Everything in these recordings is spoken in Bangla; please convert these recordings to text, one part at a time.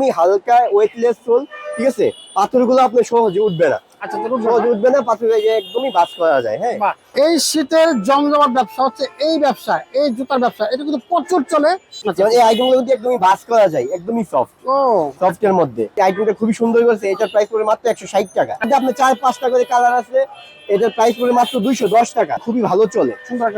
একদমই হালকা ওয়েটলেস সোল ঠিক আছে? পাথরগুলো আপনার সহজে উঠবে না। আচ্ছা তো সহজে উঠবে না পাথর একদমই বাস করা যায় হ্যাঁ। এই শীতের জমজমাট ব্যবসা হচ্ছে এই ব্যবসা এই জুতার ব্যবসা। এটা কিন্তু প্রচুর চলে। আচ্ছা, এই আইটেমগুলো কিন্তু একদমই বাস করা যায় একদমই সফট ও। সফটের মধ্যে। এই আইটেমটা খুবই সুন্দর করেছে এটার প্রাইস পড়বে মাত্র একশো ষাট টাকা। এটা আপনার চার পাঁচটা করে কালার আছে এটার প্রাইস পড়বে মাত্র দুইশো দশ টাকা। খুবই ভালো চলে।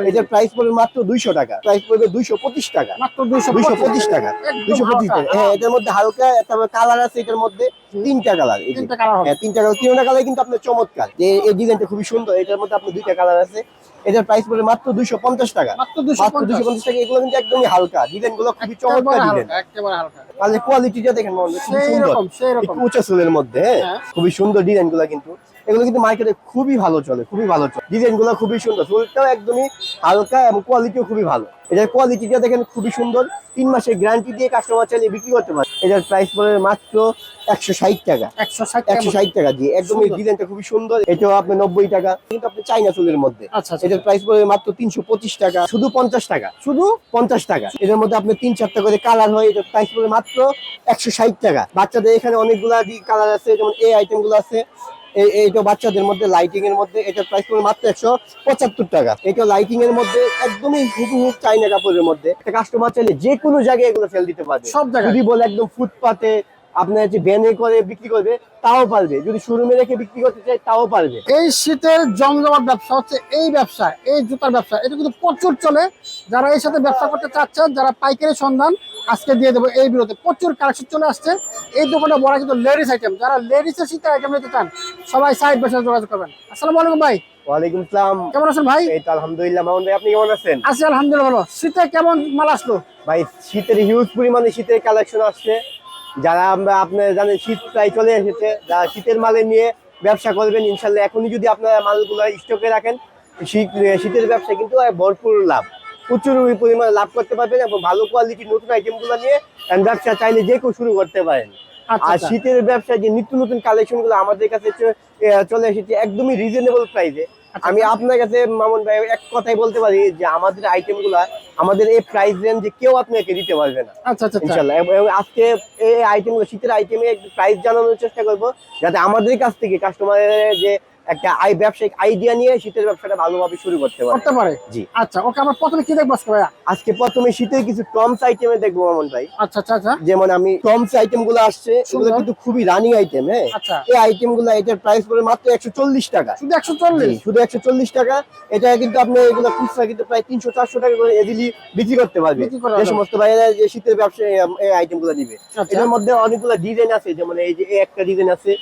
এটার প্রাইস পড়বে মাত্র দুইশো টাকা। প্রাইস পড়বে দুইশো পঁচিশ টাকা। মাত্র দুইশো দুইশো পঁচিশ টাকা। দুইশো পঁচিশ টাকা। হ্যাঁ এটার মধ্যে হালকা তারপর কালার আছে এটার মধ্যে তিনটা কালার তিনটা কালার হ্যাঁ তিনটা কালার তিনটা কালার কিন্তু আপনার চমৎকার। যে এই ডিজাইনটা খুবই সুন্দর এটার মধ্যে আপনার দুইটা কালার আছে। এটার প্রাইস পড়বে মাত্র দুইশো পঞ্চাশ টাকা। মাত্র দুইশো মাত্র দুইশো পঞ্চাশ টাকা এগুলো কিন্তু একদমই হালকা। ডিজাইনগুলো খুবই চমৎকার ডিজাইন হালকা একেবারে হালকা। তাহলে কোয়ালিটিটা দেখেন মনে হয় খুবই সেই সুন্দর রকম সেই রকম সোলের মধ্যে হ্যাঁ। হ্যাঁ। খুবই সুন্দর ডিজাইনগুলো কিন্তু। এগুলো কিন্তু মার্কেটে খুবই ভালো চলে খুবই ভালো চলে। ডিজাইনগুলো খুবই সুন্দর সোলটাও একদমই হালকা এবং কোয়ালিটিও খুবই ভালো। এটার কোয়ালিটিটা দেখেন খুবই সুন্দর তিন মাসের গ্যারান্টি দিয়ে কাস্টমার চাইলে বিক্রি করতে পারে। এটার প্রাইস পড়বে মাত্র একশো ষাট টাকা। একশো ষাট একশো ষাট টাকা দিয়ে একদম এই ডিজাইনটা খুবই সুন্দর এটাও আপনার নব্বই টাকা কিন্তু আপনি চাইনা চুলের মধ্যে। আচ্ছা আচ্ছা। এটার প্রাইস পড়বে মাত্র তিনশো পঁচিশ টাকা শুধু পঞ্চাশ টাকা শুধু পঞ্চাশ টাকা। এটার মধ্যে আপনার তিন চারটা করে কালার হয় এটার প্রাইস পড়বে মাত্র একশো ষাট টাকা। বাচ্চাদের এখানে অনেকগুলা কালার আছে যেমন এই আইটেমগুলো আছে এই- এইটা বাচ্চাদের মধ্যে লাইটিং এর মধ্যে এটার প্রাইস পড়বে মাত্র একশো পঁচাত্তর টাকা। এটা লাইটিং এর মধ্যে একদমই হুবহু চাইনা কাপড়ের মধ্যে। একটা কাস্টমার চাইলে যে কোনো জায়গায় এগুলো ফেল দিতে পারবে। সব জায়গায়। যদি বলে একদম ফুটপাতে আপনার যে ভ্যানে করে বিক্রি করবে তাও পারবে। যদি শোরুমে রেখে বিক্রি করতে চায় তাও পারবে। এই শীতের জমজমাট ব্যবসা হচ্ছে এই ব্যবসা এই জুতার ব্যবসা। এটা কিন্তু প্রচুর চলে। যারা এই সাথে ব্যবসা করতে চাচ্ছেন যারা পাইকারি সন্ধান আজকে দিয়ে দেবো এই বিরতে প্রচুর কালেকশন চলে আসছে। এই দোকানটা বড় কিন্তু লেডিস আইটেম যারা লেডিসের শীতের আইটেম নিতে চান সবাই সাইড সাইড যোগাযোগ করবেন। আসসালামু আলাইকুম ভাই। ওয়ালাইকুম আসসালাম কেমন আছেন ভাই? এই তো আলহামদুলিল্লাহ মামুন ভাই আপনি কেমন আছেন? আছি আলহামদুলিল্লাহ ভালো। শীতে কেমন মাল আসলো? ভাই শীতের হিউজ পরিমাণে শীতের কালেকশন আসছে। যারা আমরা আপনার জানেন শীত প্রায় চলে এসেছে যারা শীতের মালে নিয়ে ব্যবসা করবেন ইনশাল্লাহ এখনই যদি আপনারা মালগুলো স্টকে রাখেন শীত শীতের ব্যবসা কিন্তু ভরপুর লাভ। প্রচুর পরিমাণে লাভ করতে পারবেন এবং ভালো কোয়ালিটির নতুন আইটেমগুলো নিয়ে ব্যবসা চাইলে যে কেউ শুরু করতে পারেন। আচ্ছা আর আচ্ছা। শীতের ব্যবসায় যে নিত্য নতুন কালেকশনগুলো আমাদের কাছে চলে এসেছে একদমই রিজনেবল প্রাইসে আমি আপনার কাছে মামুন ভাই এক কথাই বলতে পারি যে আমাদের আইটেমগুলা আমাদের এই প্রাইস রেঞ্জে কেউ আপনাকে দিতে পারবে না। আচ্ছা আচ্ছা ইনশাআল্লাহ এবং আজকে এই আইটেমগুলো শীতের আইটেমে প্রাইস জানানোর চেষ্টা করব যাতে আমাদের কাছ থেকে কাস্টমারের যে একটা আই ব্যবসায়িক আইডিয়া নিয়ে শীতের ব্যবসাটা ভালোভাবে শুরু করতে পারে। করতে পারে? জি। আচ্ছা ওকে আমরা প্রথমে কি দেখব আজকে ভাইয়া? আজকে প্রথমে শীতের কিছু টমস আইটেমে দেখব মামুন ভাই। আচ্ছা আচ্ছা আচ্ছা। যেমন আমি টমস আইটেমগুলো আসছে কিন্তু খুবই রানিং আইটেম হ্যাঁ? আচ্ছা। এই আইটেমগুলো এটার প্রাইস পড়ে মাত্র টাকা। শুধু একশো চল্লিশ? শুধু টাকা। এটা কিন্তু আপনি এগুলো খুচরা কিন্তু প্রায় তিনশো চারশো টাকা করে এদিলি বিক্রি করতে পারবে। যে সমস্ত যে শীতের ব্যবসায় এই আইটেমগুলো নিবে আচ্ছা। এটার মধ্যে অনেকগুলো ডিজাইন আছে যেমন এই যে একটা ডিজাইন আছে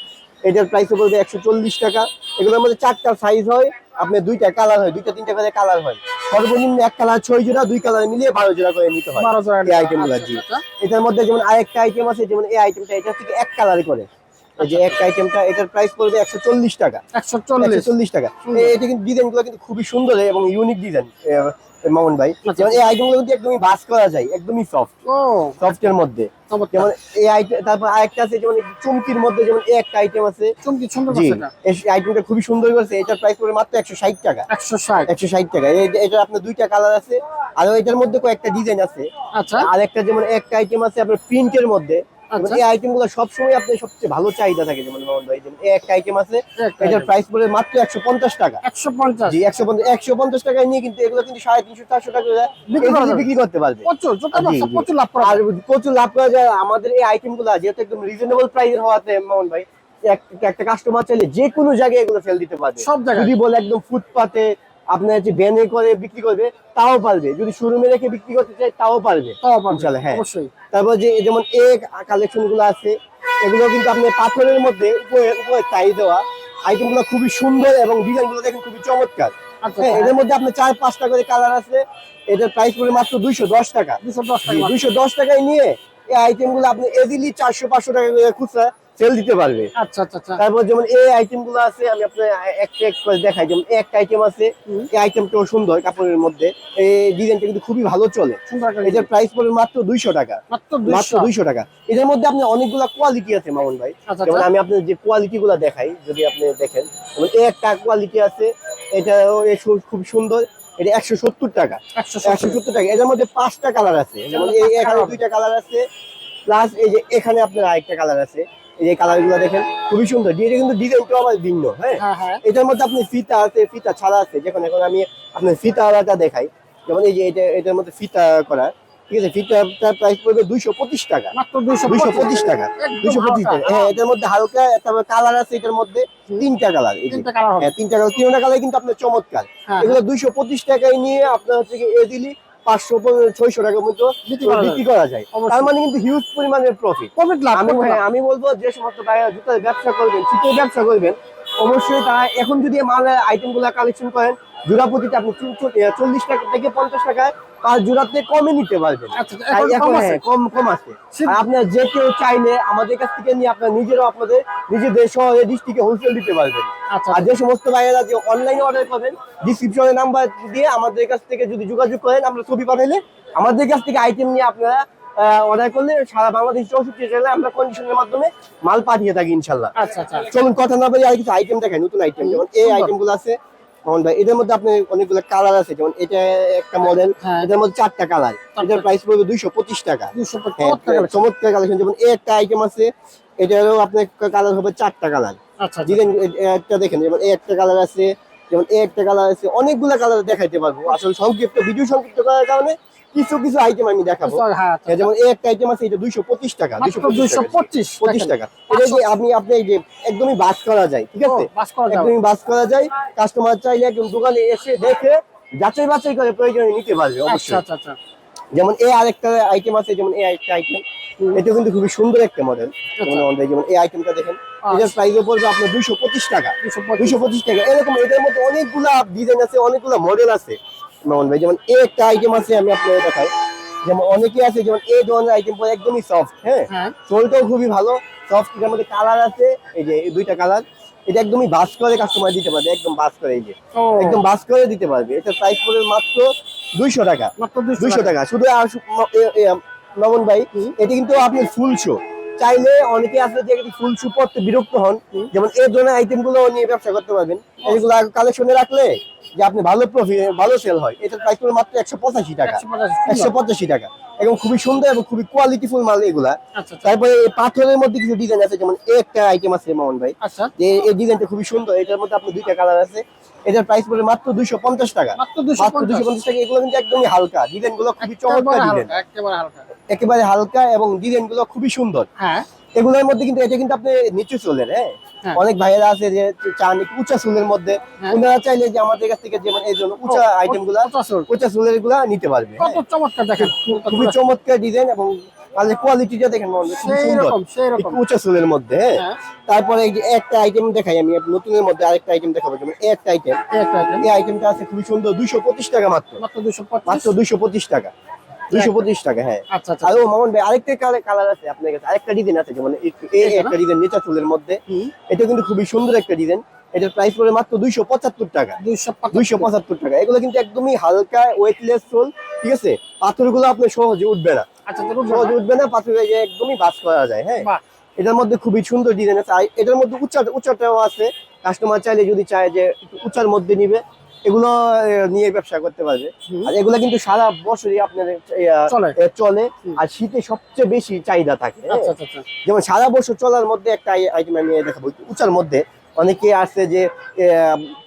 এটার প্রাইস পড়বে একশো চল্লিশ টাকা। এগুলোর মধ্যে চারটা সাইজ হয় আপনার দুইটা কালার হয় দুইটা তিনটা করে কালার হয়। সর্বনিম্ন এক কালার ছয় জোড়া দুই কালার মিলিয়ে বারো জোড়া করে নিতে হয়। এই আচ্ছা, জি। আচ্ছা। এটার মধ্যে যেমন আরেকটা আইটেম আছে যেমন এই আইটেমটা এটা থেকে এক কালার করে। এই যে একটা আইটেমটা এটার প্রাইস পড়বে একশো চল্লিশ টাকা। একশো চল্লিশ। টাকা। এটা কিন্তু ডিজাইনগুলো কিন্তু খুবই সুন্দর এবং ইউনিক ডিজাইন মামুন ভাই। আচ্ছা। যেমন এই আইটেমগুলো কিন্তু একদমই বাস করা যায় একদমই সফট সফটের মধ্যে। যেমন এই আইটেম তারপর আরেকটা আছে যেমন চুমকির মধ্যে যেমন এই একটা আইটেম আছে। চুমকি সুন্দর এই আইটেমটা খুবই সুন্দর করেছে এটার প্রাইস পড়বে মাত্র একশো ষাট টাকা। একশো ষাট। একশো ষাট টাকা। এটা আপনার দুইটা কালার আছে আর এটার মধ্যে কয়েকটা ডিজাইন আছে। আচ্ছা। আর একটা যেমন একটা আইটেম আছে আপনার প্রিন্টের মধ্যে এই আইটেমগুলো সবসময় আপনার সবচেয়ে ভালো চাহিদা থাকে যেমন মোহন ভাই যেমন এই একটা আইটেম আছে এটার প্রাইস পড়বে মাত্র একশো পঞ্চাশ টাকা। একশো পঞ্চাশ। জি একশো পঞ্চাশ একশো পঞ্চাশ টাকায় নিয়ে কিন্তু এগুলো কিন্তু সাড়ে তিনশো চারশো টাকা বিক্রি করতে পারবে। প্রচুর লাভ করা প্রচুর লাভ করা যায়। আমাদের এই আইটেমগুলো যেহেতু একদম রিজনেবল প্রাইসের হওয়াতে মোহন ভাই একটা কাস্টমার চাইলে যে কোনো জায়গায় এগুলো সেল দিতে পারবে। সব জায়গায়। যদি বলে একদম ফুটপাতে আপনার যে ভ্যানে করে বিক্রি করবে তাও পারবে। যদি শোরুমে রেখে বিক্রি করতে চায় তাও পারবে। তাও পারবে, হ্যাঁ। অবশ্যই। তারপর যে যেমন এ কালেকশনগুলো আছে এগুলো কিন্তু আপনি পাথরের মধ্যে উপরে উপরে টাই দেওয়া। আইটেমগুলো খুবই সুন্দর এবং ডিজাইনগুলো দেখেন খুবই চমৎকার। আচ্ছা হ্যাঁ এদের মধ্যে আপনার চার পাঁচটা করে কালার আছে। এটার প্রাইস পড়ে মাত্র দুইশো দশ টাকা। দুশো দশ টাকা দুইশো দশ টাকায় নিয়ে এই আইটেমগুলো আপনি এদিলি চারশো পাঁচশো টাকা করে খুচরা সেল দিতে পারবে। আচ্ছা আচ্ছা আচ্ছা। তারপর যেমন এই আইটেমগুলো আছে আমি আপনার একটা এক করে দেখাই। যেমন একটা আইটেম আছে এই আইটেমটাও সুন্দর কাপড়ের মধ্যে। এই ডিজাইনটা কিন্তু খুবই ভালো চলে। এটার প্রাইস পড়বে মাত্র দুইশো টাকা। মাত্র দুইশো। টাকা। এদের মধ্যে আপনার অনেকগুলো কোয়ালিটি আছে মামুন ভাই। আচ্ছা যেমন আচ্ছা আমি আপনার যে কোয়ালিটি গুলো দেখাই যদি আপনি দেখেন। এই একটা কোয়ালিটি আছে এটাও খুব সুন্দর। এটা একশো সত্তর টাকা। একশো সত্তর। টাকা। এটার মধ্যে পাঁচটা কালার আছে। যেমন এই এখানে দুইটা কালার আছে প্লাস এই যে এখানে আপনার আরেকটা কালার আছে। এই যে কালার দেখেন খুবই সুন্দর। এটা কিন্তু ডিজাইনটাও আবার ভিন্ন হ্যাঁ? হ্যাঁ হ্যাঁ। এটার মধ্যে আপনি ফিতা আছে ফিতা ছাড়া আছে। যখন এখন আমি আপনার ফিতা আলাদা দেখাই। যেমন এই যে এটা এটার মধ্যে ফিতা করা। ঠিক আছে ফিতাটার প্রাইস পড়বে দুইশো পঁচিশ টাকা। মাত্র দুইশো পঁচিশ টাকা। দুইশো পঁচিশ টাকা। হ্যাঁ এটার মধ্যে হালকা তারপর কালার আছে এটার মধ্যে তিনটা কালার হ্যাঁ তিনটা কালার তিনটা কালার কিন্তু আপনার চমৎকার। হ্যাঁ। এগুলো দুইশো পঁচিশ টাকায় নিয়ে আপনার হচ্ছে এ দিলি পাঁচশো ছয়শো টাকার মতো বিক্রি করা যায়। বিক্রি করা যায় অবশ্যই। তার মানে কিন্তু হিউজ পরিমাণের প্রফিট প্রফিট লাভ আমি। হ্যাঁ, আমি বলব যে সমস্ত ভাইরা জুতার ব্যবসা করবেন শীতের ব্যবসা করবেন অবশ্যই তারা এখন যদি মালের আইটেমগুলা কালেকশন করেন জোড়া প্রতিটা আপনি চল্লিশ টাকা থেকে পঞ্চাশ টাকায় পাঁচ কমে নিতে পারবেন। আচ্ছা আচ্ছা, কম হ্যাঁ, কম কম আছে। আপনার যে কেউ চাইলে আমাদের কাছ থেকে নিয়ে আপনার নিজেরও আপনাদের নিজেদের শহরে ডিস্ট্রিক্টে হোলসেল দিতে পারবেন। আচ্ছা আর যে সমস্ত ভাইয়েরা যে অনলাইনে অর্ডার করবেন ডিসক্রিপশনে নাম্বার দিয়ে আমাদের কাছ থেকে যদি যোগাযোগ করেন আমরা ছবি পাঠাইলে আমাদের কাছ থেকে আইটেম নিয়ে আপনারা অর্ডার করলে সারা বাংলাদেশ চৌষট্টি জেলায় আমরা কন্ডিশনের মাধ্যমে মাল পাঠিয়ে থাকি ইনশাল্লাহ। আচ্ছা আচ্ছা। চলুন কথা না বলে আর কিছু আইটেম দেখাই নতুন আইটেম যেমন এই সুন্দর। আইটেমগুলো আছে মোহন ভাই মধ্যে আপনি অনেকগুলো কালার আছে যেমন এটা একটা মডেল হ্যাঁ। এটার মধ্যে চারটা কালার এটার প্রাইস পড়বে দুইশো পঁচিশ টাকা। হ্যাঁ, চমৎকার কালেকশন যেমন এই একটা আইটেম আছে এটারও আপনার কালার হবে চারটা কালার আচ্ছা আচ্ছা। ডিজাইন একটা দেখেন যেমন এই একটা কালার আছে যেমন এই একটা কালার আছে অনেকগুলো কালার দেখাইতে পারব। আসলে সংক্ষিপ্ত ভিডিও সংক্ষিপ্ত করার কারণে কিছু কিছু আইটেম আমি দেখাবো। Sorry, হ্যাঁ আচ্ছা, যেমন এই একটা আইটেম আছে এটা দুইশো পঁচিশ টাকা দুইশো পঁচিশ পঁচিশ টাকা। এটা যে আপনি আপনি এই যে একদমই বাস করা যায় ঠিক আছে? একদমই বাস করা যায়। কাস্টমার চাইলে একদম দোকানে এসে দেখে যাচাই বাছাই করে প্রয়োজনে নিতে পারবে আচ্ছা অবশ্যই। আচ্ছা আচ্ছা। যেমন এই আরেকটা আইটেম আছে যেমন এই আরেকটা আইটেম এটা কিন্তু খুবই সুন্দর একটা মডেল যেমন এই আইটেমটা দেখেন। এটার প্রাইসও পড়বে আপনার দুইশো পঁচিশ টাকা। দুইশো পঁচিশ। দুইশো পঁচিশ টাকা। এরকম এটার মধ্যে অনেকগুলা ডিজাইন আছে অনেকগুলা মডেল আছে। মোহন ভাই যেমন একটা আইটেম আছে আমি আপনাদের দেখাই। যেমন অনেকে আছে যেমন এই ধরনের আইটেম পরে একদমই সফট হ্যাঁ? হ্যাঁ। সোলটাও খুবই ভালো সফট এটার মধ্যে কালার আছে এই যে দুইটা কালার এটা একদমই বাস করে কাস্টমার দিতে পারবে একদম বাস করে এই যে। একদম বাস করে দিতে পারবে। এটা প্রাইস পড়বে মাত্র দুইশো টাকা। দুইশো টাকা। শুধু নমন ভাই। এটি কিন্তু আপনি ফুল শো চাইলে অনেকে আছে যে ফুল শু পড়তে বিরক্ত হন। যেমন এই ধরনের আইটেমগুলো নিয়ে ব্যবসা করতে পারবেন। এগুলো কালেকশনে রাখলে যে আপনি ভালো প্রফিট ভালো সেল হয় এটার প্রাইস পড়বে মাত্র একশো পঁচাশি টাকা। একশো পঁচাশি টাকা। এবং খুবই সুন্দর এবং খুবই কোয়ালিটিফুল মাল এগুলা। আচ্ছা আচ্ছা। তারপরে এই পাথরের মধ্যে কিছু ডিজাইন আছে যেমন একটা আইটেম আছে মামন ভাই। আচ্ছা। যে এই ডিজাইনটা খুবই সুন্দর এটার মধ্যে আপনার দুইটা কালার আছে। এটার প্রাইস পড়বে মাত্র দুইশো পঞ্চাশ টাকা। মাত্র দুইশো পঞ্চাশ। টাকা এগুলো কিন্তু একদমই হালকা। ডিজাইনগুলো খুবই চমৎকার একেবারে ডিজাইন হালকা একেবারে হালকা এবং ডিজাইনগুলো খুবই সুন্দর। হ্যাঁ। এগুলোর মধ্যে কিন্তু এটা কিন্তু আপনি নিচু চুলের হ্যাঁ হ্যাঁ। অনেক ভাইয়েরা আছে যে চান উঁচা চুলের মধ্যে। হ্যাঁ। ওনারা চাইলে যে আমাদের কাছ থেকে যেমন এই জন্য উঁচা আইটেমগুলা উঁচা চুলেরগুলা নিতে পারবে। চমৎকার দেখেন খুবই চমৎকার ডিজাইন এবং মানে কোয়ালিটিটা দেখেন মনে হয় উঁচা চুলের মধ্যে হ্যাঁ। হ্যাঁ। তারপরে একটা আইটেম দেখাই আমি নতুনের মধ্যে আরেকটা আইটেম দেখাবো যেমন একটা আইটেম এই আইটেমটা আছে খুবই সুন্দর দুইশো পঁচিশ টাকা মাত্র। মাত্র দুইশো পঁচিশ টাকা। দুইশো পঁচিশ টাকা হ্যাঁ। আচ্ছা আচ্ছা আর ও মামুন ভাই আরেকটা কালার কালার আছে আপনার কাছে আরেকটা ডিজাইন আছে যেমন এই একটা ডিজাইন নেচা চুলের মধ্যে এটা কিন্তু খুবই সুন্দর একটা ডিজাইন এটার প্রাইস পড়ে মাত্র দুইশো পঁচাত্তর টাকা। দুইশো পঁচাত্তর। টাকা। এগুলো কিন্তু একদমই হালকা ওয়েটলেস সোল ঠিক আছে? পাথরগুলো আপনার সহজে উঠবে না। আচ্ছা তো রুদ্র সহজে উঠবে না পাথরে একদমই বাস করা যায় হ্যাঁ? এটার মধ্যে খুবই সুন্দর ডিজাইন আছে। এটার মধ্যে উচ্চা উচ্চাটাও আছে। কাস্টমার চাইলে যদি চায় যে উচ্চার মধ্যে নিবে এগুলো নিয়ে ব্যবসা করতে পারবে। আর এগুলো কিন্তু সারা বছরই আপনার চলে। আর শীতে সবচেয়ে বেশি চাহিদা থাকে? আচ্ছা আচ্ছা আচ্ছা। যেমন সারা বছর চলার মধ্যে একটা আইটেম আমি দেখাবো। উঁচার মধ্যে অনেকে আছে যে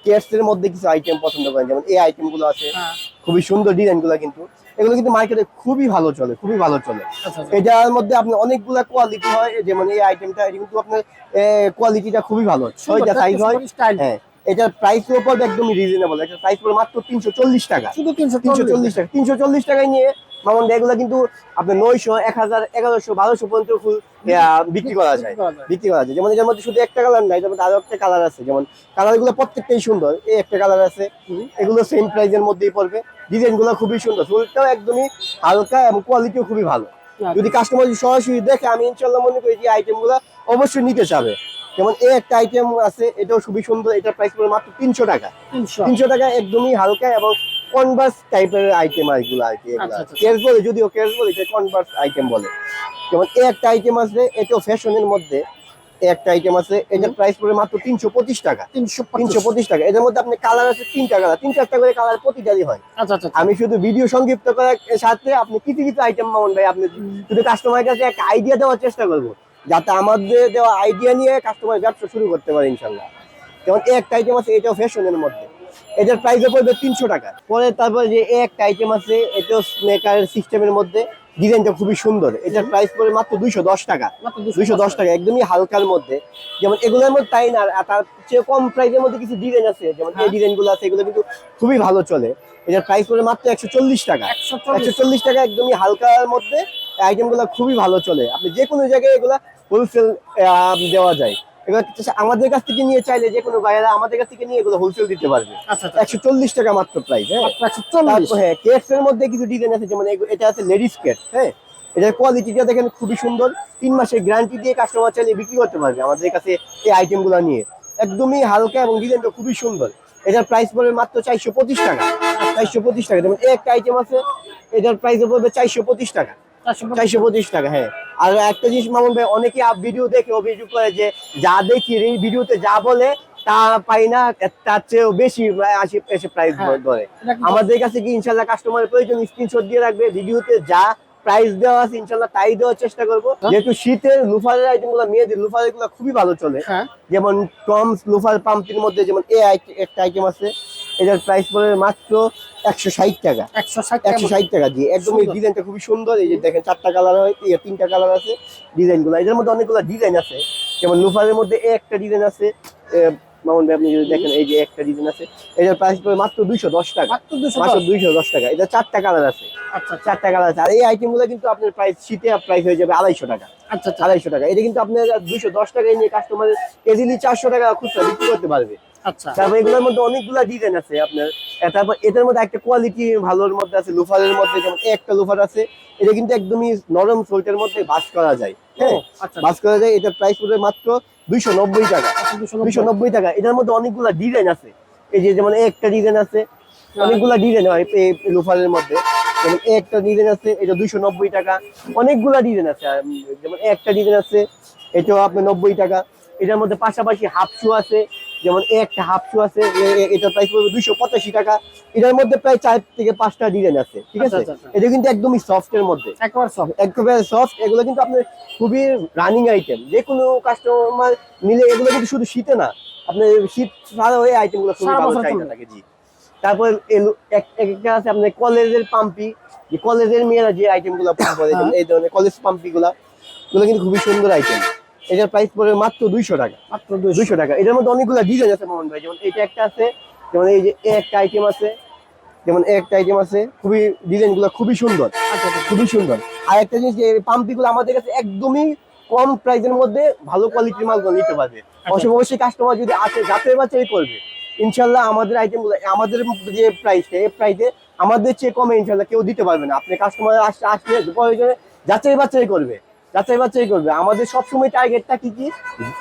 কেয়ার্স এর মধ্যে কিছু আইটেম পছন্দ করেন। যেমন এই আইটেমগুলো আছে। হ্যাঁ। খুবই সুন্দর ডিজাইনগুলো কিন্তু। এগুলো কিন্তু মার্কেটে খুবই ভালো চলে খুবই ভালো চলে। এটার মধ্যে আপনি অনেকগুলা কোয়ালিটি হয়। যেমন এই আইটেমটা কিন্তু আপনার কোয়ালিটিটা খুবই ভালো। ছয়টা সাইজ হয়। হ্যাঁ। এটার প্রাইস পড়বে একদমই রিজনেবল এটার প্রাইস পড়বে মাত্র তিনশো চল্লিশ টাকা। শুধু তিনশো তিনশো চল্লিশ টাকা। তিনশো চল্লিশ টাকায় নিয়ে মামন এগুলো কিন্তু আপনার নয়শো এক হাজার এগারোশো বারোশো পর্যন্ত ফুল বিক্রি করা যায়। বিক্রি করা যায়। যেমন এটার মধ্যে শুধু একটা কালার নাই মধ্যে আরও একটা কালার আছে। যেমন কালারগুলো প্রত্যেকটাই সুন্দর। এই একটা কালার আছে। এগুলো সেম প্রাইসের মধ্যেই পড়বে। ডিজাইনগুলো খুবই সুন্দর। ফুলটাও একদমই হালকা এবং কোয়ালিটিও খুবই ভালো। যদি কাস্টমার সরাসরি দেখে আমি ইনশাল্লাহ মনে করি যে আইটেমগুলো অবশ্যই নিতে চাবে। যেমন এই একটা আইটেম আছে এটাও খুবই সুন্দর এটার প্রাইস পড়বে মাত্র তিনশো টাকা। তিনশো। টাকা একদমই হালকা এবং কনভার্স টাইপের আইটেম এগুলো আর কি আচ্ছা, আচ্ছা। কেস বলে যদিও কেস বলে এটা কনভার্স আইটেম বলে। যেমন এই একটা আইটেম আছে এটাও ফ্যাশনের মধ্যে এই একটা আইটেম আছে এটার প্রাইস পড়বে মাত্র তিনশো পঁচিশ টাকা। তিনশো পঁচিশ। টাকা। এটার মধ্যে আপনি কালার আছে তিনটা কালার তিন চারটা করে কালার প্রতিটারই হয়। আচ্ছা আচ্ছা আমি শুধু ভিডিও সংক্ষিপ্ত করার সাথে আপনি কিছু কিছু আইটেম মামুন ভাই আপনি শুধু কাস্টমারের কাছে একটা আইডিয়া দেওয়ার চেষ্টা করব। যাতে আমাদের দেওয়া আইডিয়া নিয়ে কাস্টমার ব্যবসা শুরু করতে পারে ইনশাল্লাহ। যেমন একটা আইটেম আছে এটাও ফ্যাশনের মধ্যে। এটার প্রাইসে পড়বে তিনশো টাকা। পরে তারপরে যে একটা আইটেম আছে এটাও স্নেকার সিস্টেমের মধ্যে। ডিজাইনটা খুবই সুন্দর। এটার প্রাইস পড়বে মাত্র দুইশো দশ টাকা। দুইশো দশ টাকা একদমই হালকার মধ্যে। যেমন এগুলোর মধ্যে তাই না আর তার চেয়ে কম প্রাইসের মধ্যে কিছু ডিজাইন আছে। যেমন এই হ্যাঁ। ডিজাইনগুলো আছে এগুলো কিন্তু খুবই ভালো চলে। এটার প্রাইস পড়বে মাত্র একশো চল্লিশ টাকা। একশো চল্লিশ। টাকা একদমই হালকার মধ্যে। আইটেমগুলো খুবই ভালো চলে। আপনি যে কোনো জায়গায় এগুলা হোলসেল দেওয়া যায়। এবার আমাদের কাছ থেকে নিয়ে চাইলে যে কোনো বাইরে আমাদের কাছ থেকে নিয়ে এগুলো হোলসেল দিতে পারবে। আচ্ছা আচ্ছা একশো চল্লিশ টাকা মাত্র প্রাইস হ্যাঁ? হ্যাঁ কেটস এর মধ্যে কিছু ডিজাইন আছে যেমন এটা আছে লেডিস কেট হ্যাঁ? এটার কোয়ালিটিটা দেখেন খুবই সুন্দর। তিন মাসের গ্যারান্টি দিয়ে কাস্টমার চাইলে বিক্রি করতে পারবে আমাদের কাছে এই আইটেমগুলো নিয়ে। একদমই হালকা এবং ডিজাইনটা খুবই সুন্দর। এটার প্রাইস পড়বে মাত্র চারশো পঁচিশ টাকা। চারশো পঁচিশ টাকা যেমন একটা আইটেম আছে এটার প্রাইস পড়বে চারশো পঁচিশ টাকা। চারশো পঁচিশ টাকা হ্যাঁ। আর একটা জিনিস মামুন ভাই অনেকে ভিডিও দেখে অভিযোগ করে যে যা দেখি এই ভিডিওতে যা বলে তা পাই না তার চেয়েও বেশি আসে এসে প্রাইস হ্যাঁ। ধরে। আমাদের কাছে কি ইনশাল্লাহ কাস্টমারের প্রয়োজন? স্ক্রিনশট দিয়ে রাখবে ভিডিওতে যা প্রাইস দেওয়া আছে ইনশাল্লাহ তাই দেওয়ার চেষ্টা করব। যেহেতু শীতের লুফারের আইটেমগুলো মেয়েদের লুফারেরগুলো খুবই ভালো চলে। হ্যাঁ। যেমন টমস লুফার পাম্পটির মধ্যে যেমন এ একটা আইটেম আছে। এটার প্রাইস পড়বে মাত্র একশো ষাট টাকা। একশো ষাট টাকা দিয়ে। একদম এই। ডিজাইনটা খুবই সুন্দর। এই যে দেখেন চারটা কালার হয় তিনটা কালার আছে ডিজাইনগুলো। এদের মধ্যে অনেকগুলো ডিজাইন আছে। যেমন লুফারের মধ্যে একটা ডিজাইন আছে মামুন ভাই আপনি যদি দেখেন এই যে একটা ডিজাইন আছে এটার প্রাইস পড়বে মাত্র দুইশো দশ টাকা। মাত্র। দুইশো দশ। টাকা। এটা চারটা কালার আছে। আচ্ছা আচ্ছা। চারটা কালার আছে। আর এই আইটেমগুলো কিন্তু আপনার প্রাইস শীতে প্রাইস হয়ে যাবে আড়াইশো টাকা। আচ্ছা আচ্ছা। আড়াইশো টাকা। এটা কিন্তু আপনার দুইশো দশ টাকায় নিয়ে কাস্টমার কেজিলি চারশো টাকা খুচরা বিক্রি করতে পারবে। আচ্ছা। তারপর এগুলোর মধ্যে অনেকগুলো ডিজাইন আছে আপনার। তারপর এটার মধ্যে একটা কোয়ালিটি ভালোর মধ্যে আছে লুফারের মধ্যে যেমন একটা লুফার আছে এটা কিন্তু একদমই নরম সোল্টের মধ্যে বাস করা যায় হ্যাঁ? আচ্ছা। বাস করা যায় এটার প্রাইস পড়বে মাত্র দুইশো নব্বই টাকা। আচ্ছা, দুইশো নব্বই। টাকা। এটার মধ্যে অনেকগুলো ডিজাইন আছে। এই যে যেমন একটা ডিজাইন আছে অনেকগুলা ডিজাইন হয় এই লোফারের মধ্যে। যেমন একটা ডিজাইন আছে এটা দুইশো নব্বই টাকা। অনেকগুলা ডিজাইন আছে যেমন একটা ডিজাইন আছে এটাও আপনার নব্বই টাকা। এটার মধ্যে পাশাপাশি হাফ শু আছে যেমন একটা হাফ শু আছে এটার প্রাইস পড়বে দুইশো পঁচাশি টাকা। এটার মধ্যে প্রায় চার থেকে পাঁচটা ডিজাইন আছে ঠিক আচ্ছা, আছে? আচ্ছা, আচ্ছা। এটা কিন্তু একদমই সফট এর মধ্যে। একেবারে সফট এগুলো কিন্তু আপনার খুবই রানিং আইটেম যে কোনো কাস্টমার নিলে এগুলো কিন্তু শুধু শীতে না আপনার শীত ছাড়াও এই আইটেমগুলো খুবই ভালো চাহিদা থাকে জি। তারপর এক এক একটা আছে আপনার কলেজের পাম্পি যে কলেজের মেয়েরা যে আইটেমগুলো করে হ্যাঁ। এই ধরনের কলেজ পাম্পি গুলা এগুলো কিন্তু খুবই সুন্দর আইটেম এটার প্রাইস পড়বে মাত্র দুইশো টাকা। মাত্র দুইশো। টাকা। এটার মধ্যে অনেকগুলো ডিজাইন আছে মোহন ভাই। যেমন এটা একটা আছে যেমন এই যে একটা আইটেম আছে যেমন একটা আইটেম আছে। খুবই ডিজাইনগুলো খুবই সুন্দর। আচ্ছা আচ্ছা। খুবই সুন্দর। আর একটা জিনিস যে পাম্পি গুলো আমাদের কাছে একদমই কম প্রাইসের মধ্যে ভালো কোয়ালিটির মাল নিতে পারবে। অবশ্যই অবশ্যই কাস্টমার যদি আসে যাচাই বাছাই করবে ইনশাল্লাহ আমাদের আইটেমগুলো আমাদের যে প্রাইস এই প্রাইসে আমাদের চেয়ে কমে ইনশাল্লাহ কেউ দিতে পারবে না। আপনি কাস্টমার আসলে প্রয়োজনে যাচাই বাছাই করবে। যাচাই বাছাই করবে। আমাদের সবসময় টার্গেটটা কি কি?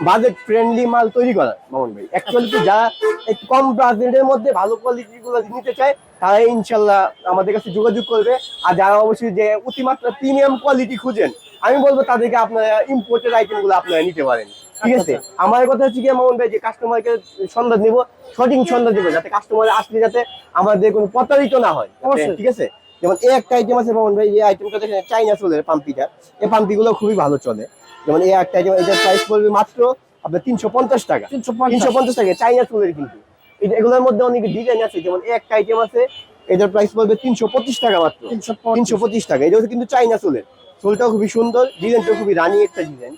বাজেট ফ্রেন্ডলি মাল তৈরি করা মামুন ভাই। অ্যাকচুয়ালি যারা একটু কম বাজেটের মধ্যে ভালো কোয়ালিটিরগুলো নিতে চায় তারা ইনশাল্লাহ আমাদের কাছে যোগাযোগ করবে। আর যারা অবশ্যই যে অতিমাত্রা প্রিমিয়াম কোয়ালিটি খুঁজেন আমি বলব তাদেরকে আপনারা ইম্পোর্টেড আইটেমগুলো আপনারা নিতে পারেন। ঠিক আছে? আমার কথা হচ্ছে কি মামুন ভাই যে কাস্টমারকে সন্ধান দিব সঠিক সন্ধান দিব যাতে কাস্টমার আসলে যাতে আমাদের কোনো প্রতারিত না হয়। অবশ্যই। ঠিক আছে? যেমন এই একটা আইটেম আছে মামুন ভাই এই আইটেমটা দেখেন চাইনা চলে পাম্পিটা। এই পাম্পি গুলো খুবই ভালো চলে। যেমন এই একটা আইটেম এটার প্রাইস পড়বে মাত্র আপনার তিনশো পঞ্চাশ টাকা। তিনশো পঞ্চাশ। টাকা চাইনা চুলের কিন্তু। এগুলোর মধ্যে অনেক ডিজাইন আছে যেমন এই একটা আইটেম আছে এটার প্রাইস পড়বে তিনশো পঁচিশ টাকা মাত্র। তিনশো পঁচিশ। টাকা এটা হচ্ছে কিন্তু চাইনা চুলের। চুলটাও খুবই সুন্দর ডিজাইনটা খুবই রানি একটা ডিজাইন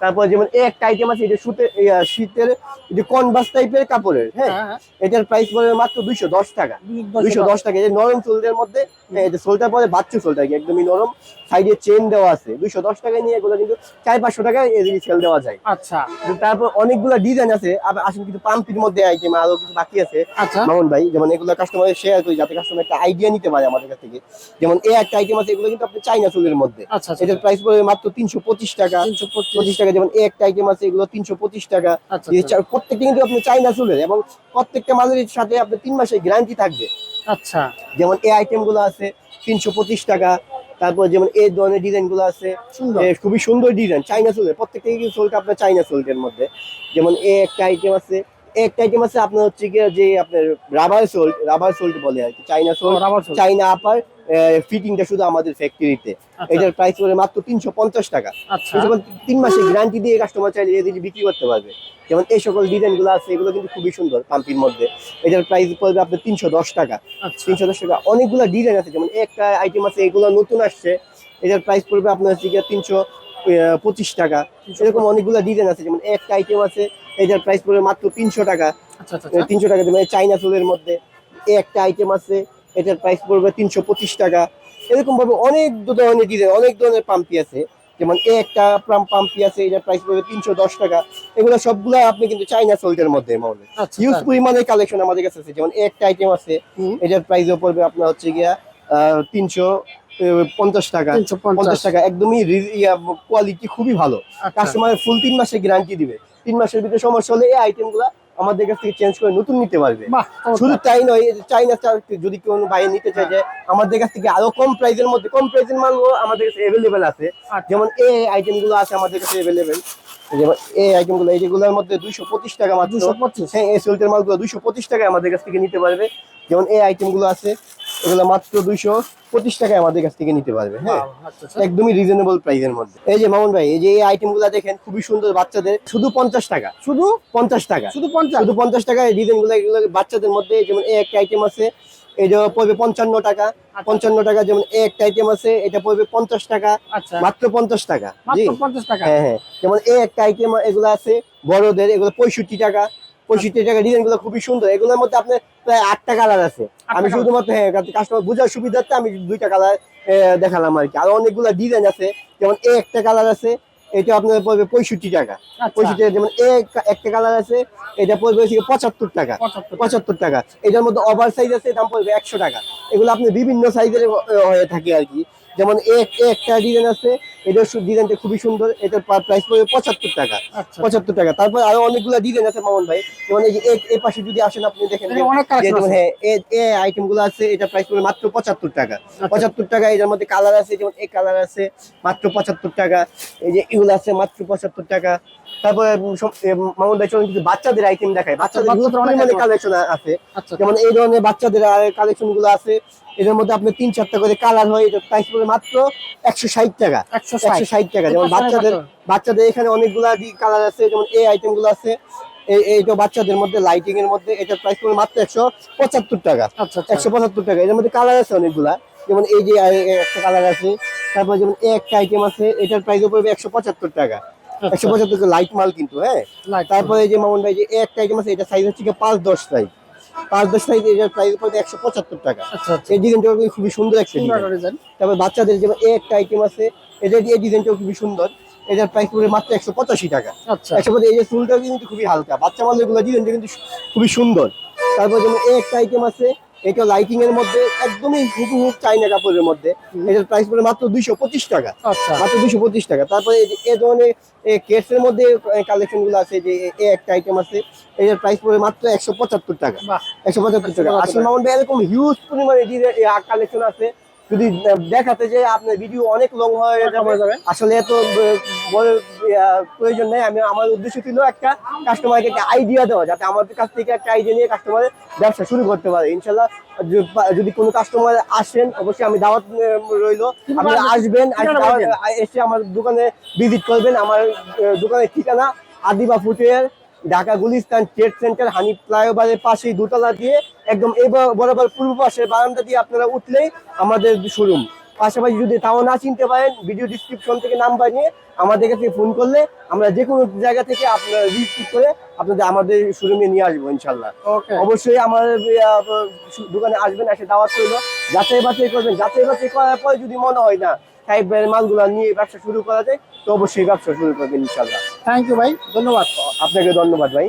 তারপর যেমন একটা আইটেম আছে এটা সুতে শীতের এটা কনভাস টাইপের কাপড়ের হ্যাঁ? হ্যাঁ হ্যাঁ। এটার প্রাইস পড়বে মাত্র দুইশো দশ টাকা। দুইশো দুশো টাকা। এই নরম চুলদের মধ্যে এই যে সোলটার পরে বাচ্চু সোলটা কি একদমই নরম সাইডে চেন দেওয়া আছে। দুইশো দশ টাকায় নিয়ে এগুলো কিন্তু চার পাঁচশো টাকায় এদিকে সেল দেওয়া যায়। আচ্ছা। তারপর অনেকগুলো ডিজাইন আছে। আবার আসলে কিন্তু পাম্পির মধ্যে আইটেম আরও কিছু বাকি আছে। আচ্ছা। মামুন ভাই যেমন এগুলো কাস্টমারের শেয়ার করি যাতে কাস্টমার একটা আইডিয়া নিতে পারে আমাদের কাছ থেকে। যেমন এই একটা আইটেম আছে এগুলো কিন্তু আপনি চাইনা চুলের মধ্যে। আচ্ছা আচ্ছা। এটার প্রাইস পড়বে মাত্র তিনশো পঁচিশ টাকা। তিনশো পঁচিশ। পঁচিশ টাকা যেমন একটা আইটেম আছে এগুলো তিনশো পঁচিশ টাকা। আচ্ছা আচ্ছা। প্রত্যেকটা কিন্তু আপনি চাইনা চুলের এবং প্রত্যেকটা মালের সাথে আপনার তিন মাসের গ্যারান্টি থাকবে। আচ্ছা। যেমন এই আইটেমগুলো আছে তিনশো পঁচিশ টাকা। তারপর যেমন এই ধরনের ডিজাইনগুলো আছে খুবই সুন্দর ডিজাইন চাইনা সোলের প্রত্যেকটা কিন্তু সোলটা আপনার চাইনা সোল্টের মধ্যে। যেমন এ একটা আইটেম আছে একটা আইটেম আছে আপনার হচ্ছে যে আপনার রাবার সোল্ট রাবার সোল্ট বলে আর কি চাইনা সোল্ট চাইনা আপার ফিটিংটা শুধু আমাদের ফ্যাক্টরিতে আচ্ছা। এটার প্রাইস করে মাত্র তিনশো পঞ্চাশ টাকা। আচ্ছা। যেমন তিন মাসের গ্যারান্টি দিয়ে কাস্টমার চাইলে এদের বিক্রি করতে পারবে। যেমন এই সকল ডিজাইনগুলো আছে এগুলো কিন্তু খুবই সুন্দর পাম্পির মধ্যে। এটার প্রাইস পড়বে আপনার তিনশো দশ টাকা। আচ্ছা। তিনশো দশ টাকা। অনেকগুলো ডিজাইন আছে যেমন একটা আইটেম আছে এগুলো নতুন আসছে। এটার প্রাইস পড়বে আপনার হচ্ছে তিনশো পঁচিশ টাকা। এরকম অনেকগুলো ডিজাইন আছে যেমন একটা আইটেম আছে এটার প্রাইস পড়বে মাত্র তিনশো টাকা। আচ্ছা আচ্ছা আচ্ছা। তিনশো টাকা চাইনা সোলের মধ্যে। একটা আইটেম আছে এটার প্রাইস পড়বে তিনশো পঁচিশ টাকা। এরকম ভাবে অনেক ধরনের ডিজাইন অনেক ধরনের পাম্পি আছে। যেমন এ একটা পাম্প পাম্পি আছে এটার প্রাইস পড়বে তিনশো দশ টাকা। এগুলো সবগুলো আপনি কিন্তু চাইনা সোল্টের মধ্যে আচ্ছা ইউজ তাই। পরিমাণের কালেকশন আমাদের কাছে আছে। যেমন একটা আইটেম আছে। এটার প্রাইসও পড়বে আপনার হচ্ছে গিয়া তিনশো পঞ্চাশ টাকা। পঞ্চাশ। টাকা একদমই কোয়ালিটি খুবই ভালো। আচ্ছা। কাস্টমার ফুল তিন মাসের গ্যারান্টি দিবে। তিন মাসের ভিতরে সমস্যা হলে এই আইটেমগুলো আমাদের কাছ থেকে চেঞ্জ করে নতুন নিতে পারবে। শুধু তাই নয় চাইনা চাল যদি কেউ বাইরে নিতে চায় যে আমাদের কাছ থেকে আরও কম প্রাইসের মধ্যে কম প্রাইসের মাল আমাদের কাছে অ্যাভেলেবেল আছে। যেমন যেমন এই আইটেমগুলো আছে আমাদের কাছে অ্যাভেলেবেল যেমন এই আইটেমগুলো এই যেগুলোর মধ্যে দুইশো পঁচিশ টাকা মাত্র। 225 হ্যাঁ এই সোল্টের মালগুলো দুইশো পঁচিশ টাকায় আমাদের কাছ থেকে নিতে পারবে। যেমন এই আইটেমগুলো আছে এগুলো মাত্র দুইশো পঁচিশ টাকায় আমাদের কাছ থেকে নিতে পারবে হ্যাঁ? আচ্ছা আচ্ছা। একদমই রিজনেবল প্রাইসের মধ্যে। এই যে মামুন ভাই এই যে এই আইটেমগুলো দেখেন খুবই সুন্দর বাচ্চাদের শুধু পঞ্চাশ টাকা। শুধু পঞ্চাশ টাকা। শুধু পঞ্চাশ? শুধু পঞ্চাশ টাকা এই ডিজাইনগুলো এগুলো বাচ্চাদের মধ্যে যেমন এই একটা আইটেম আছে এটা পড়বে পঞ্চান্ন টাকা। পঞ্চান্ন টাকা যেমন এই একটা আইটেম আছে এটা পড়বে পঞ্চাশ টাকা। আচ্ছা। মাত্র পঞ্চাশ টাকা পঞ্চাশ টাকা? হ্যাঁ হ্যাঁ। যেমন এই একটা আইটেম এগুলো আছে বড়দের এগুলো পঁয়ষট্টি টাকা। পঁয়ষট্টি টাকা ডিজাইনগুলো খুবই সুন্দর। এগুলোর মধ্যে আপনার প্রায় আটটা কালার আছে। আমি শুধুমাত্র হ্যাঁ কাস্টমার বোঝার সুবিধার্থে আমি দুইটা কালার দেখালাম আর কি আর অনেকগুলো ডিজাইন আছে যেমন এই একটা কালার আছে এটা আপনার পড়বে পঁয়ষট্টি টাকা। আচ্ছা। পঁয়ষট্টি টাকা যেমন একটা- কালার আছে এটা পড়বে হচ্ছে পঁচাত্তর টাকা। পঁচাত্তর টাকা। এটার মধ্যে ওভার সাইজ আছে দাম পড়বে একশো টাকা। এগুলো আপনি বিভিন্ন সাইজের হয়ে থাকে আর কি যেমন এক একটা ডিজাইন আছে ডিজাইনটা খুবই সুন্দর। এটার প্রাইস পড়বে পঁচাত্তর টাকা। আচ্ছা। পঁচাত্তর টাকা। তারপর আরও অনেকগুলো ডিজাইন আছে মামুন ভাই। যেমন এই যে এ- পাশে যদি আসেন আপনি দেখেন হ্যাঁ এ- আইটেমগুলো আছে এটা প্রাইস পড়বে মাত্র পঁচাত্তর টাকা। আচ্ছা। পঁচাত্তর টাকা এটার মধ্যে কালার আছে যেমন এই কালার আছে মাত্র পঁচাত্তর টাকা। এই যে এগুলো আছে মাত্র পঁচাত্তর টাকা। তারপরে মামুন ভাই চলুন কিছু বাচ্চাদের আইটেম দেখায় বাচ্চাদের বাচ্চাদের item কালেকশন আছে। আচ্ছা। যেমন এই ধরনের বাচ্চাদের কালেকশনগুলো আছে। এদের মধ্যে আপনি তিন চারটা করে কালার হয় এটা প্রাইস পড়বে মাত্র একশো ষাট টাকা। একশো ষাট টাকা যেমন বাচ্চাদের বাচ্চাদের এখানে অনেকগুলা কালার আছে যেমন এই আইটেমগুলো আছে। এই এইটা বাচ্চাদের মধ্যে লাইটিং এর মধ্যে এটার প্রাইস পড়বে মাত্র একশো পঁচাত্তর টাকা। আচ্ছা আচ্ছা। একশো পঁচাত্তর টাকা। এর মধ্যে কালার আছে অনেকগুলা। যেমন এই যে একটা কালার আছে। তারপর যেমন একটা আইটেম আছে এটার প্রাইস পড়বে একশো পঁচাত্তর টাকা। একশো পঁচাত্তর লাইট মাল কিন্তু হ্যাঁ? তারপরে যে মামুন ভাই যে একটা আইটেম আছে এটা সাইজ হচ্ছে পাঁচ দশ সাইজ পাঁচ দশ সাইজ এটার প্রাইস পড়বে একশো পঁচাত্তর টাকা। এই ডিজাইনটা খুবই সুন্দর একটা ডিজাইন ডিজাইন তারপর বাচ্চাদের যেমন একটা আইটেম আছে এটা এই ডিজাইনটাও খুবই সুন্দর। এটার প্রাইস পড়বে মাত্র একশো পঁচাশি টাকা। আচ্ছা। একশো পঁচাশি এই যে চুলটাও কিন্তু খুবই হালকা। বাচ্চা ডিজাইনটা কিন্তু খুবই সুন্দর। তারপর যেমন এই একটা আইটেম আছে এটা লাইটিং এর মধ্যে একদমই চাইনা কাপড়ের মধ্যে। এটার প্রাইস পড়বে মাত্র দুইশো পঁচিশ টাকা। আচ্ছা। মাত্র দুইশো পঁচিশ টাকা। তারপরে এই ধরনের কেটস এর মধ্যে কালেকশনগুলো আছে যে এই একটা আইটেম আছে এটার প্রাইস পড়বে মাত্র একশো পঁচাত্তর টাকা। একশো পঁচাত্তর টাকা। 175 আসলে মামুন এরকম হিউজ পরিমাণে কালেকশন আছে। যদি দেখাতে যে আপনার ভিডিও অনেক লং হয়ে যাবে। আসলে এত প্রয়োজন নেই। আমি আমার উদ্দেশ্য ছিল একটা কাস্টমারকে একটা আইডিয়া দেওয়া যাতে আমাদের কাছ থেকে একটা আইডিয়া নিয়ে কাস্টমার ব্যবসা শুরু করতে পারে। ইনশাল্লাহ যদি কোনো কাস্টমার আসেন অবশ্যই আমি দাওয়াত রইল। আপনারা আসবেন। এসে আমার দোকানে ভিজিট করবেন। আমার দোকানের ঠিকানা Adiba footwear Dhaka Gulistan trade centre Hanif ফ্লাইওভারের পাশেই দোতলা দিয়ে একদম এই বরাবর পূর্ব পাশের বারান্দা দিয়ে আপনারা উঠলেই আমাদের শোরুম। পাশাপাশি যদি তাও না চিনতে পারেন ভিডিও ডিসক্রিপশন থেকে নাম্বার নিয়ে আমাদের কাছে ফোন করলে আমরা যে কোনো জায়গা থেকে আপনারা রিসিভ করে আপনাদের আমাদের শোরুমে নিয়ে আসব ইনশাল্লাহ অবশ্যই আমাদের দোকানে আসবেন এসে দাওয়াত করল যাচাই বাছাই করবেন। যাচাই বাছাই করার পরে যদি মনে হয় না টাইপের মালগুলো নিয়ে ব্যবসা শুরু করা যায় তো অবশ্যই ব্যবসা শুরু করবেন ইনশাল্লাহ থ্যাংক ইউ ভাই ধন্যবাদ। আপনাকে ধন্যবাদ ভাই।